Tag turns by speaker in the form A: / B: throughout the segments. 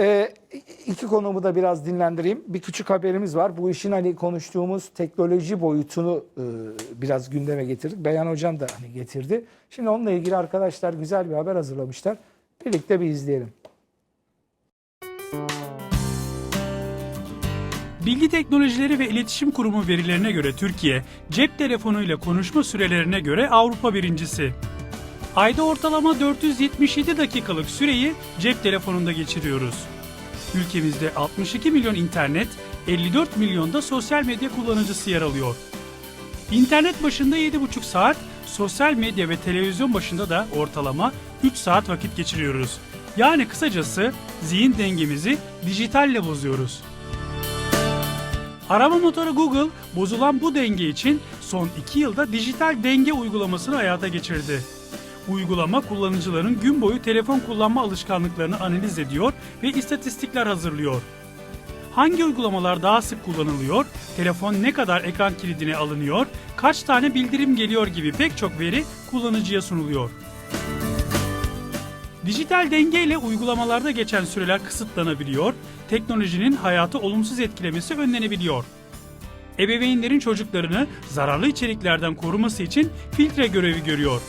A: Ee, iki konumu da biraz dinlendireyim. Bir küçük haberimiz var. Bu işin hani konuştuğumuz teknoloji boyutunu e, biraz gündeme getirdik. Beyan Hocam da hani getirdi. Şimdi onunla ilgili arkadaşlar güzel bir haber hazırlamışlar. Birlikte bir izleyelim.
B: Bilgi Teknolojileri ve İletişim Kurumu verilerine göre Türkiye, cep telefonuyla konuşma sürelerine göre Avrupa birincisi. Ayda ortalama 477 dakikalık süreyi cep telefonunda geçiriyoruz. Ülkemizde 62 milyon internet, 54 milyonda sosyal medya kullanıcısı yer alıyor. İnternet başında 7,5 saat, sosyal medya ve televizyon başında da ortalama 3 saat vakit geçiriyoruz. Yani kısacası zihin dengemizi dijitalle bozuyoruz. Arama motoru Google bozulan bu denge için son 2 yılda dijital denge uygulamasını hayata geçirdi. Uygulama kullanıcıların gün boyu telefon kullanma alışkanlıklarını analiz ediyor ve istatistikler hazırlıyor. Hangi uygulamalar daha sık kullanılıyor, telefon ne kadar ekran kilidine alınıyor, kaç tane bildirim geliyor gibi pek çok veri kullanıcıya sunuluyor. Dijital dengeyle uygulamalarda geçen süreler kısıtlanabiliyor, teknolojinin hayatı olumsuz etkilemesi önlenebiliyor. Ebeveynlerin çocuklarını zararlı içeriklerden koruması için filtre görevi görüyor.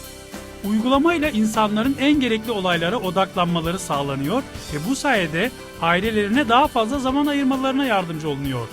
B: Uygulamayla insanların en gerekli olaylara odaklanmaları sağlanıyor ve bu sayede ailelerine daha fazla zaman ayırmalarına yardımcı olunuyor.